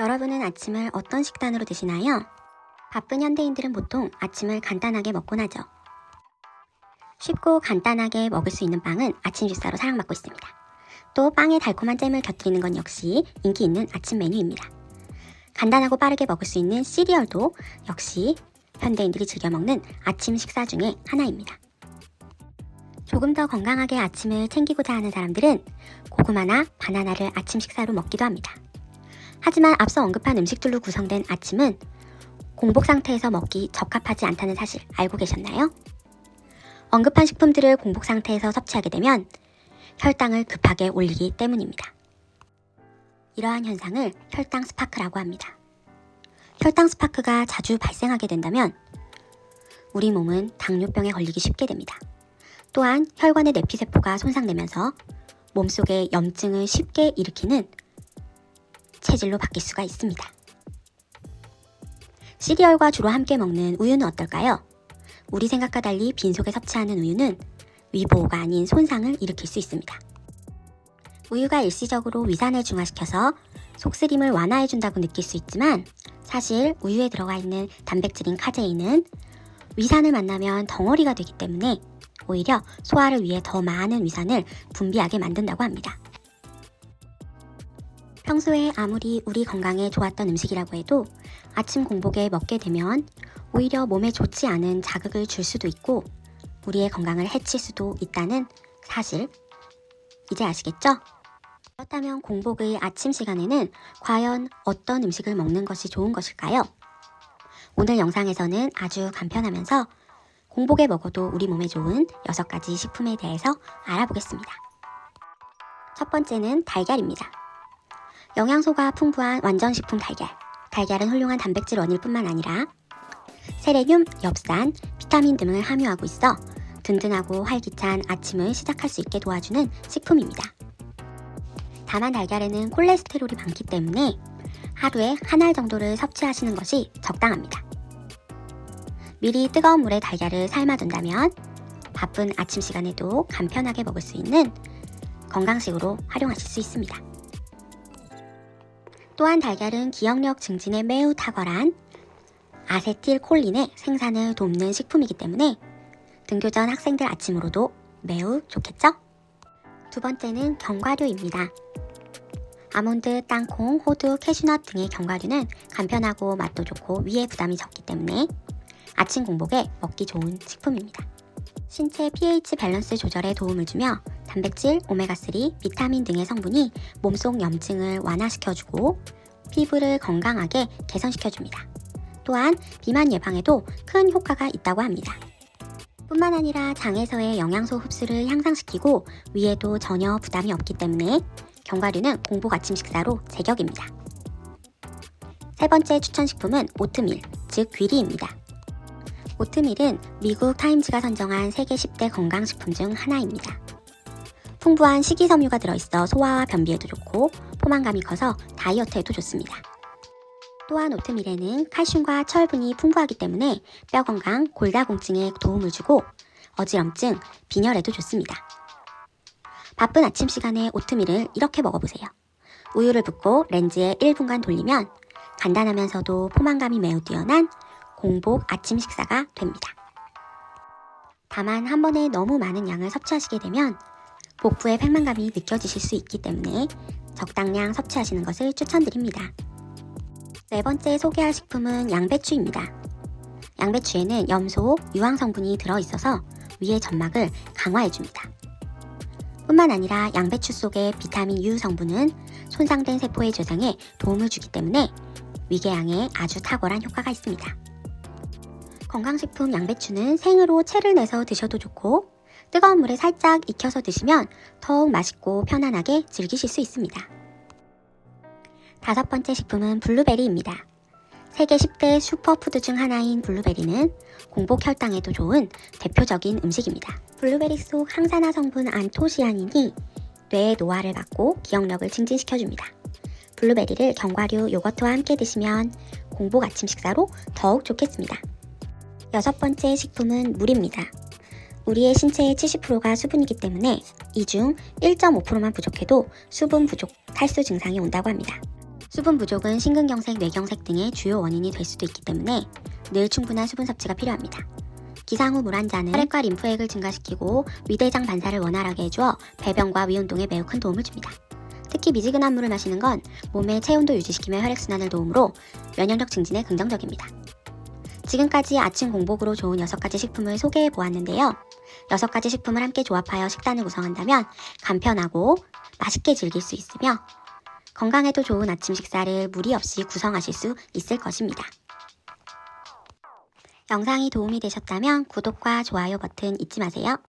여러분은 아침을 어떤 식단으로 드시나요? 바쁜 현대인들은 보통 아침을 간단하게 먹곤 하죠. 쉽고 간단하게 먹을 수 있는 빵은 아침 주사로 사랑받고 있습니다. 또 빵에 달콤한 잼을 곁들이는 건 역시 인기 있는 아침 메뉴입니다. 간단하고 빠르게 먹을 수 있는 시리얼도 역시 현대인들이 즐겨 먹는 아침 식사 중에 하나입니다. 조금 더 건강하게 아침을 챙기고자 하는 사람들은 고구마나 바나나를 아침 식사로 먹기도 합니다. 하지만 앞서 언급한 음식들로 구성된 아침은 공복 상태에서 먹기 적합하지 않다는 사실 알고 계셨나요? 언급한 식품들을 공복 상태에서 섭취하게 되면 혈당을 급하게 올리기 때문입니다. 이러한 현상을 혈당 스파크라고 합니다. 혈당 스파크가 자주 발생하게 된다면 우리 몸은 당뇨병에 걸리기 쉽게 됩니다. 또한 혈관의 내피세포가 손상되면서 몸속에 염증을 쉽게 일으키는 체질로 바뀔 수가 있습니다. 시리얼과 주로 함께 먹는 우유는 어떨까요? 우리 생각과 달리 빈속에 섭취하는 우유는 위보호가 아닌 손상을 일으킬 수 있습니다. 우유가 일시적으로 위산을 중화시켜서 속쓰림을 완화해준다고 느낄 수 있지만 사실 우유에 들어가 있는 단백질인 카제인은 위산을 만나면 덩어리가 되기 때문에 오히려 소화를 위해 더 많은 위산을 분비하게 만든다고 합니다. 평소에 아무리 우리 건강에 좋았던 음식이라고 해도 아침 공복에 먹게 되면 오히려 몸에 좋지 않은 자극을 줄 수도 있고 우리의 건강을 해칠 수도 있다는 사실 이제 아시겠죠? 그렇다면 공복의 아침 시간에는 과연 어떤 음식을 먹는 것이 좋은 것일까요? 오늘 영상에서는 아주 간편하면서 공복에 먹어도 우리 몸에 좋은 6가지 식품에 대해서 알아보겠습니다. 첫 번째는 달걀입니다. 영양소가 풍부한 완전식품 달걀. 달걀은 훌륭한 단백질 원일 뿐만 아니라 세레듐, 엽산, 비타민 등을 함유하고 있어 든든하고 활기찬 아침을 시작할 수 있게 도와주는 식품입니다. 다만 달걀에는 콜레스테롤이 많기 때문에 하루에 한 알 정도를 섭취하시는 것이 적당합니다. 미리 뜨거운 물에 달걀을 삶아둔다면 바쁜 아침 시간에도 간편하게 먹을 수 있는 건강식으로 활용하실 수 있습니다. 또한 달걀은 기억력 증진에 매우 탁월한 아세틸콜린의 생산을 돕는 식품이기 때문에 등교 전 학생들 아침으로도 매우 좋겠죠? 두 번째는 견과류입니다. 아몬드, 땅콩, 호두, 캐슈넛 등의 견과류는 간편하고 맛도 좋고 위에 부담이 적기 때문에 아침 공복에 먹기 좋은 식품입니다. 신체 pH 밸런스 조절에 도움을 주며 단백질, 오메가3, 비타민 등의 성분이 몸속 염증을 완화시켜주고 피부를 건강하게 개선시켜줍니다. 또한 비만 예방에도 큰 효과가 있다고 합니다. 뿐만 아니라 장에서의 영양소 흡수를 향상시키고 위에도 전혀 부담이 없기 때문에 견과류는 공복 아침 식사로 제격입니다. 세 번째 추천 식품은 오트밀, 즉 귀리입니다. 오트밀은 미국 타임즈가 선정한 세계 10대 건강식품 중 하나입니다. 풍부한 식이섬유가 들어있어 소화와 변비에도 좋고 포만감이 커서 다이어트에도 좋습니다. 또한 오트밀에는 칼슘과 철분이 풍부하기 때문에 뼈 건강, 골다공증에 도움을 주고 어지럼증, 빈혈에도 좋습니다. 바쁜 아침 시간에 오트밀을 이렇게 먹어보세요. 우유를 붓고 렌즈에 1분간 돌리면 간단하면서도 포만감이 매우 뛰어난 공복 아침 식사가 됩니다. 다만 한 번에 너무 많은 양을 섭취하시게 되면 복부의 팽만감이 느껴지실 수 있기 때문에 적당량 섭취하시는 것을 추천드립니다. 네 번째 소개할 식품은 양배추입니다. 양배추에는 염소, 유황 성분이 들어있어서 위의 점막을 강화해줍니다. 뿐만 아니라 양배추 속의 비타민 U 성분은 손상된 세포의 재생에 도움을 주기 때문에 위궤양에 아주 탁월한 효과가 있습니다. 건강식품 양배추는 생으로 채를 내서 드셔도 좋고 뜨거운 물에 살짝 익혀서 드시면 더욱 맛있고 편안하게 즐기실 수 있습니다. 다섯 번째 식품은 블루베리입니다. 세계 10대 슈퍼푸드 중 하나인 블루베리는 공복 혈당에도 좋은 대표적인 음식입니다. 블루베리 속 항산화 성분 안토시아닌이 뇌의 노화를 막고 기억력을 증진시켜줍니다. 블루베리를 견과류, 요거트와 함께 드시면 공복 아침 식사로 더욱 좋겠습니다. 여섯 번째 식품은 물입니다. 우리의 신체의 70%가 수분이기 때문에 이 중 1.5%만 부족해도 수분 부족 탈수 증상이 온다고 합니다. 수분 부족은 심근경색, 뇌경색 등의 주요 원인이 될 수도 있기 때문에 늘 충분한 수분 섭취가 필요합니다. 기상 후 물 한 잔은 혈액과 림프액을 증가시키고 위대장 반사를 원활하게 해주어 배변과 위운동에 매우 큰 도움을 줍니다. 특히 미지근한 물을 마시는 건 몸의 체온도 유지시키며 혈액순환을 도우므로 면역력 증진에 긍정적입니다. 지금까지 아침 공복으로 좋은 6가지 식품을 소개해 보았는데요. 6가지 식품을 함께 조합하여 식단을 구성한다면 간편하고 맛있게 즐길 수 있으며 건강에도 좋은 아침 식사를 무리 없이 구성하실 수 있을 것입니다. 영상이 도움이 되셨다면 구독과 좋아요 버튼 잊지 마세요.